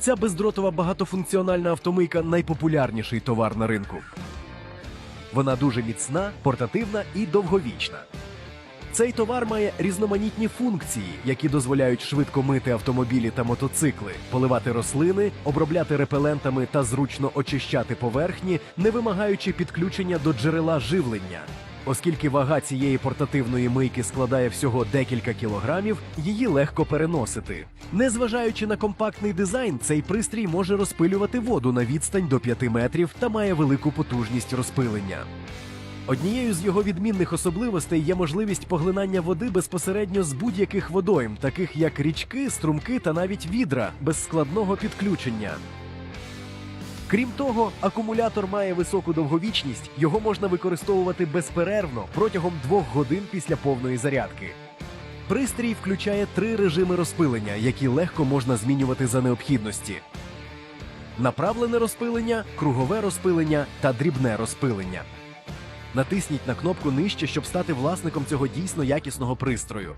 Ця бездротова багатофункціональна автомийка найпопулярніший товар на ринку. Вона дуже міцна, портативна і довговічна. Цей товар має різноманітні функції, які дозволяють швидко мити автомобілі та мотоцикли, поливати рослини, обробляти репелентами та зручно очищати поверхні, не вимагаючи підключення до джерела живлення. Оскільки вага цієї портативної мийки складає всього декілька кілограмів, її легко переносити. Незважаючи на компактний дизайн, цей пристрій може розпилювати воду на відстань до 5 метрів та має велику потужність розпилення. Однією з його відмінних особливостей є можливість поглинання води безпосередньо з будь-яких водойм, таких як річки, струмки та навіть відра, без складного підключення. Крім того, акумулятор має високу довговічність, його можна використовувати безперервно протягом двох годин після повної зарядки. Пристрій включає три режими розпилення, які легко можна змінювати за необхідності: направлене розпилення, кругове розпилення та дрібне розпилення. Натисніть на кнопку нижче, щоб стати власником цього дійсно якісного пристрою.